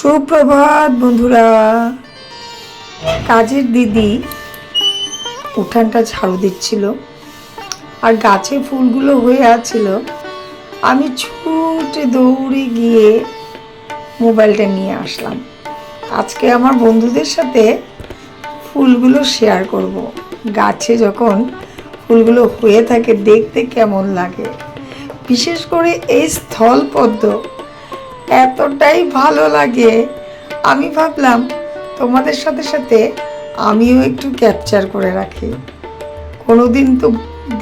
সুপ্রভাত, বন্ধুরা। কাজের দিদি উঠানটা ঝাড়ু দিচ্ছিল আর গাছে ফুলগুলো হয়ে আছিল। আমি ছুটে দৌড়ে গিয়ে মোবাইলটা নিয়ে আসলাম। আজকে আমার বন্ধুদের সাথে ফুলগুলো শেয়ার করব। গাছে যখন ফুলগুলো হয়ে থাকে দেখতে কেমন লাগে। বিশেষ করে এই স্থলপদ্ম এতটাই ভালো লাগে। আমি ভাবলাম তোমাদের সাথে সাথে আমিও একটু ক্যাপচার করে রাখি। কোনোদিন তো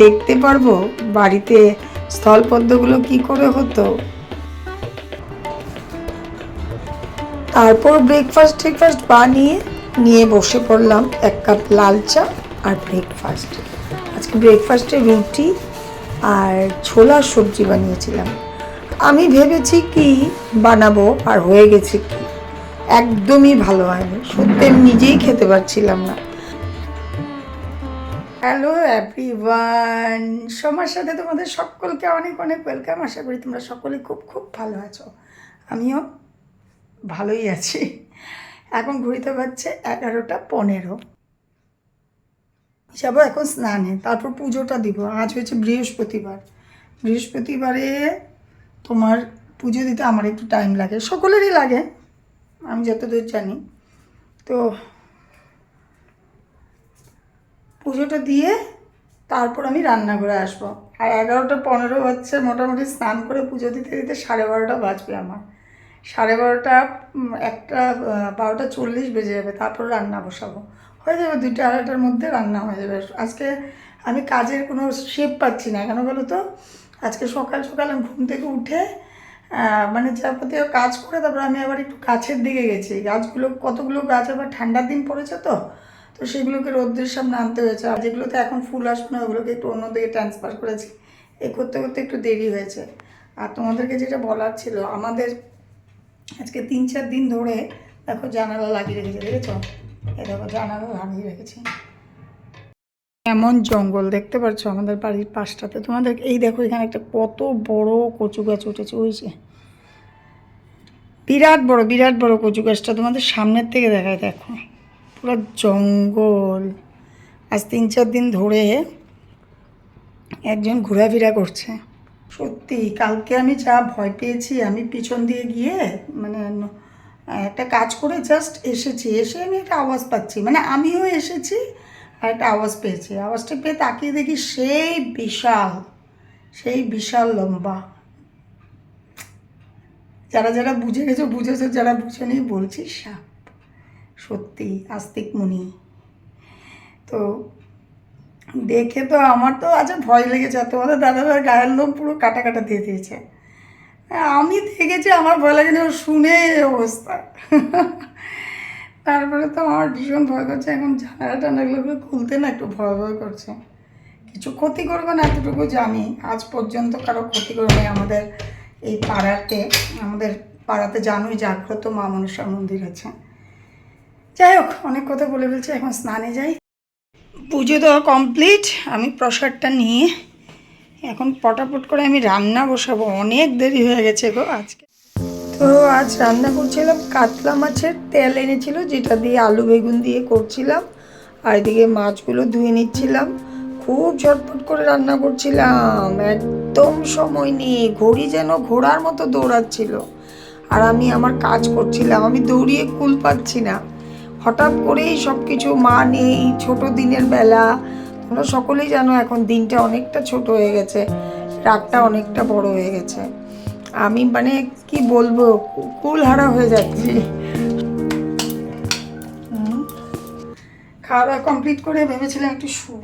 দেখতে পারব বাড়িতে স্থলপদ্মগুলো কি করে হতো। তারপর ব্রেকফাস্ট ট্রেকফাস্ট বানিয়ে নিয়ে বসে পড়লাম এক কাপ লাল চা আর ব্রেকফাস্ট আজকে ব্রেকফাস্টে রুটি আর ছোলার সবজি বানিয়েছিলাম। ভেবেছি কি বানাবো আর হয়ে গেছে কি। একদমই ভালো হয়নি। সত্যি নিজেই খেতে পারছিলাম না। হ্যালো এভরিওয়ান সবার সাথে তোমাদের সকলকে অনেক অনেক ওয়েলকাম আশা করি তোমরা সকলে খুব খুব ভালো আছো। আমিও ভালোই আছি। এখন ঘুরিতে পারছে এগারোটা পনেরো। যাব এখন স্নানে। তারপর পুজোটা দিব। আজ হয়েছে বৃহস্পতিবার। বৃহস্পতিবারে তোমার পুজো দিতে আমার একটু টাইম লাগে, সকলেরই লাগে, আমি যতদূর জানি। তো পুজোটা দিয়ে তারপর আমি রান্নাঘরে আসব। আর এগারোটা পনেরো হচ্ছে, মোটামুটি স্নান করে পুজো দিতে দিতে সাড়ে বারোটা বাজবে আমার। সাড়ে বারোটা একটা বারোটা চল্লিশ বেজে যাবে, তারপর রান্না বসাবো। হয়ে যাবে দুইটা আড়াইটার মধ্যে রান্না হয়ে যাবে। আজকে আমি কাজের কোনো শেপ পাচ্ছি না, কেন বলো তো? আজকে সকাল সকাল আমি ঘুম থেকে উঠে মানে যাবতীয় কাজ করে তারপর আমি আবার একটু গাছের দিকে গেছি। গাছগুলো, কতগুলো গাছ আবার ঠান্ডার দিন পড়েছে তো? তো সেগুলোকে রোদ্রের সামনে আনতে হয়েছে। আর যেগুলোতে এখন ফুল আসবে না, ওগুলোকে একটু অন্যদিকে ট্রান্সফার করেছি। এ করতে করতে একটু দেরি হয়েছে। আর তোমাদেরকে যেটা বলার ছিল, আমাদের আজকে তিন চার দিন ধরে দেখো জানালা লাগিয়ে রেখেছি, দেখেছ? এই দেখো জানালা লাগিয়ে রেখেছি। এমন জঙ্গল, দেখতে পাচ্ছ আমাদের বাড়ির পাশটাতে? তোমাদের, এই দেখো এখানে একটা কত বড় কচু গাছ উঠেছে, ওই যে। বিরাট বড় বিরাট বড় কচু গাছটা তোমাদের সামনের থেকে দেখায়, দেখো। পুরো জঙ্গল। আজ তিন চার দিন ধরে একজন ঘোরাফেরা করছে। সত্যি, কালকে আমি যা ভয় পেয়েছি, আমি পিছন দিয়ে গিয়ে মানে একটা কাজ করে জাস্ট এসেছি। এসে আমি একটা আওয়াজ পাচ্ছি। মানে আমিও এসেছি একটা আওয়াজ পেয়েছি। আওয়াজটা পেয়ে তাকিয়ে দেখি সেই বিশাল সেই বিশাল লম্বা। যারা যারা বুঝে গেছো, বুঝেছ, যারা বুঝেনি বলছি সাপ। সত্যি, আস্তিক মুনি। তো দেখে তো আমার তো আজ ভয় লেগেছে। তোমাদের দাদাভাই গায়ের লোম পুরো কাটা কাটা দিয়ে দিয়েছে। আমি দেখেছি, আমার ভয় লাগেনি শুনে অবস্থা। তারপরে তো আমার ভীষণ ভয় করছে, এখন জানালা টানাগুলো খুলতে না একটু ভয় ভয় করছে। কিছু ক্ষতি করবে না এতটুকু জানি আজ পর্যন্ত কারও ক্ষতি করবে আমাদের এই পাড়াতে, আমাদের পাড়াতে জানোই জাগ্রত মা মনসা মন্দির আছে। যাই হোক, অনেক কথা বলে ফেলছি, এখন স্নানে যাই। পুজো দেওয়া কমপ্লিট আমি প্রসাদটা নিয়ে এখন পটাপট করে আমি রান্না বসাবো। অনেক দেরি হয়ে গেছে গো আজকে। তো আজ রান্না করছিলাম কাতলা মাছের তেল এনেছিল, যেটা দিয়ে আলু বেগুন দিয়ে করছিলাম। আর এদিকে মাছগুলো ধুয়ে নিচ্ছিলাম। খুব ঝটপট করে রান্না করছিলাম। একদম সময় নেই, ঘড়ি যেন ঘোড়ার মতো দৌড়াচ্ছিল। আর আমি আমার কাজ করছিলাম, আমি দৌড়িয়ে কুল পাচ্ছি না। হঠাৎ করেই সব কিছু মা নেই, ছোট দিনের বেলা। তোমরা সকলেই জানো এখন দিনটা অনেকটা ছোট হয়ে গেছে, রাতটা অনেকটা বড় হয়ে গেছে। আমি মানে কি বলব কুল হারা হয়ে যাচ্ছি। খাওয়া দাওয়া কমপ্লিট করে ভেবেছিলাম একটু শুভ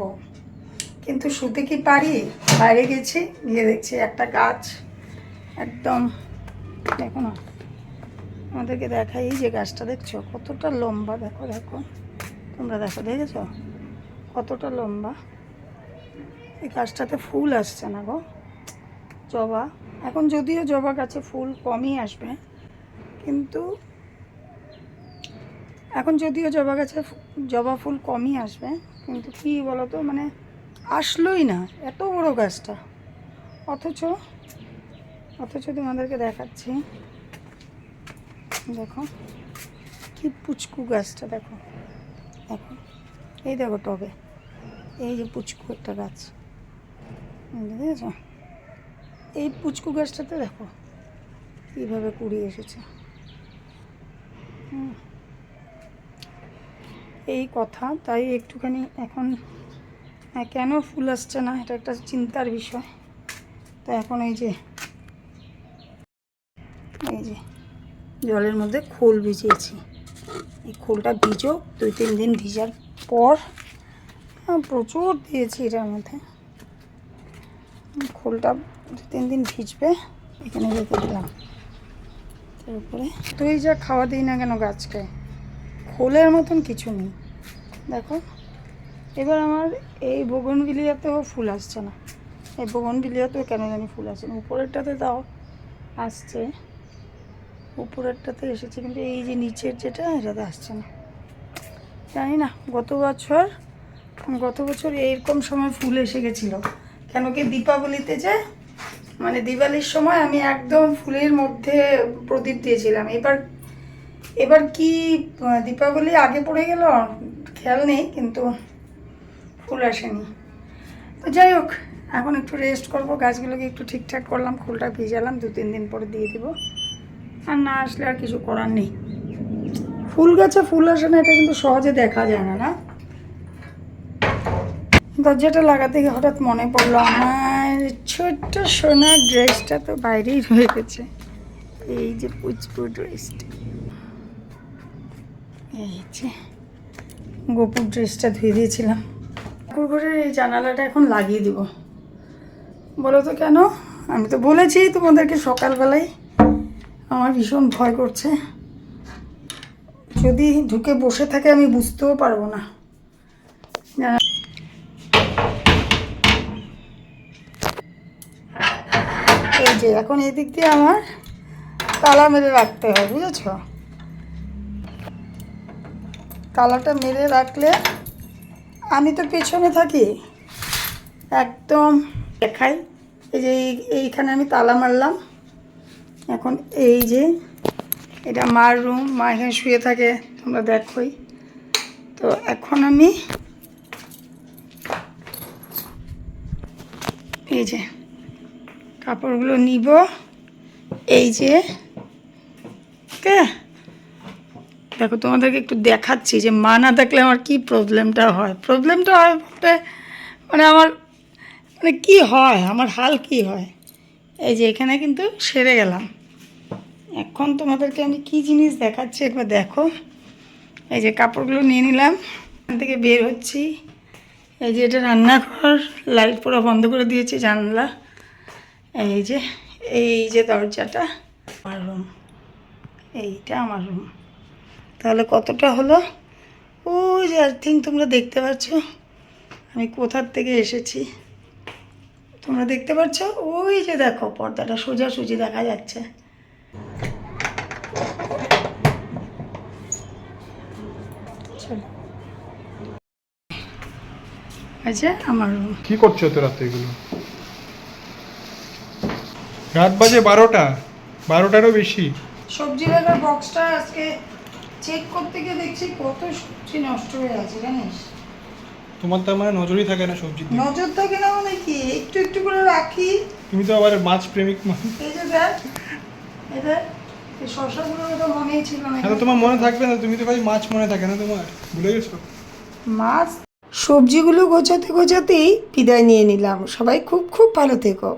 কিন্তু শুতে কি পারি? বাইরে গেছি, গিয়ে দেখছি একটা গাছ। একদম, দেখো না। আমাদেরকে দেখাই যে গাছটা দেখছ, কতটা লম্বা, দেখো দেখো। তোমরা দেখো, দেখেছ? কতটা লম্বা। এই গাছটাতে ফুল আসছে না গো। জবা এখন যদিও জবা গাছে ফুল কমই আসবে, কিন্তু এখন যদিও জবা গাছে জবা ফুল কমই আসবে, কিন্তু কি বলতো মানে আসলোই না, এত বড় গাছটা। অথচ অথচ তোমাদেরকে দেখাচ্ছি, দেখো, কি পুচকু গাছটা, দেখো দেখো, এই দেখো টবে, এই যে পুচকু একটা গাছ দেখেছ এই পুচকু গাছটাতে দেখো কীভাবে কুড়ি এসেছে। এই কথা তাই একটুখানি এখন হ্যাঁ, কেন ফুল আসছে না? এটা একটা চিন্তার বিষয়। তো এখন এই যে এই যে জলের মধ্যে খোল ভিজিয়েছি। এই খোলটা ভিজো দুই তিন দিন ভিজার পর আহ, প্রচুর দিয়েছি এটার মধ্যে। খোলটা দু তিন দিন ভিজবে, এখানে রেখে দিলাম। তারপরে তুই যা খাওয়া দিই না কেন গাছকে? খোলের মতন কিছু নেই। দেখো, এবার আমার এই বগনবিলিয়াতেও ফুল আসছে না। এই বগনবিলিয়াতেও কেন জানি ফুল আসছে না? উপরেরটাতে তাও আসছে। উপরেরটাতে এসেছে, কিন্তু এই যে নিচের যেটা, এটাতে আসছে না। জানি না, গত বছর গত বছর এইরকম সময় ফুল এসে গেছিল। কেন কি দীপাবলিতে যে মানে দিওয়ালির সময় আমি একদম ফুলের মধ্যে প্রদীপ দিয়েছিলাম। এবার এবার কি দীপাবলি আগে পড়ে গেল? খেয়াল নেই, কিন্তু ফুল আসেনি। তো যাই হোক, এখন একটু রেস্ট করব। গাছগুলোকে একটু ঠিকঠাক করলাম, ফুলটা ভিজালাম, দু তিন দিন পরে দিয়ে দিব। আর না আসলে আর কিছু করার নেই। ফুল গাছে ফুল আসে না, এটা কিন্তু সহজে দেখা যায় না না? দরজাটা লাগাতে গিয়ে হঠাৎ মনে পড়ল আমার ছোট্ট সোনার ড্রেসটা তো বাইরেই রয়ে গেছে। এই যে পুচপু ড্রেসটা এই যে গোপুর ড্রেসটা ধুয়ে দিয়েছিলাম। কুকুরের এই জানালাটা এখন লাগিয়ে দিব। বলো তো কেন? আমি তো বলেছি তোমাদেরকে সকালবেলায়। আমার ভীষণ ভয় করছে। যদি ঢুকে বসে থাকে আমি বুঝতেও পারব না জানা- এই এখন এই দিক দিয়ে আমার তালা মেরে রাখতে হয় বুঝেছ? তালাটা মেরে রাখলে আমি তো পেছনে থাকি, একদম দেখাই, এই যে এই- এইখানে আমি তালা মারলাম, এখন এই যে এটা মার রুম, মা এখানে শুয়ে থাকে, তোমরা দেখোই। তো এখন আমি এই যে কাপড়গুলো নিব। এই যে দেখো, তোমাদেরকে একটু দেখাচ্ছি যে মা না থাকলে আমার কি প্রবলেমটা হয়। প্রবলেমটা হয় বলতে মানে আমার মানে কি হয়, আমার হাল কি হয়? এই যে, এখানে কিন্তু সেরে গেলাম। এখন তোমাদেরকে আমি কি জিনিস দেখাচ্ছি একবার দেখো। এই যে, কাপড়গুলো নিয়ে নিলাম, এখান থেকে বের হচ্ছি। এই যে, এটা রান্নাঘর, লাইট পুরো বন্ধ করে দিয়েছি জানলা। এই যে এই যে দরজাটা, আমার রুম এইটা আমার রুম তাহলে কতটা হলো? ওই যে আর্থিং তোমরা দেখতে পাচ্ছ, আমি কোথার থেকে এসেছি। তোমরা দেখতে পাচ্ছ? ওই যে দেখো, পর্দাটা সোজাসুজি দেখা যাচ্ছে। আচ্ছা আমার কি করছ তো রাতে এগুলো? রাত বাজে বারোটা। বারোটারও বেশি। সবজি রাখার বক্সটা আজকে চেক করতে গিয়ে দেখছি কত সবজি নষ্ট হয়ে আছে জানিস? তোমার তো মানে নজরই থাকে না সবজি। নজর থাকে না মানে কি? একটু একটু করে রাখি। তুমি তো আবার মাছ প্রেমিক মানুষ এই যে দেখ এই শশাগুলো তো মনেই ছিল না। হ্যাঁ তোমার মনে থাকবে না? তুমি তো ভাই মাছ মনে থাকে না তোমার। ভুলে গেছো? মাছ সবজিগুলো গোছাতে গোছাতেই বিদায় নিয়ে নিলাম। সবাই খুব খুব ভালো থেকো।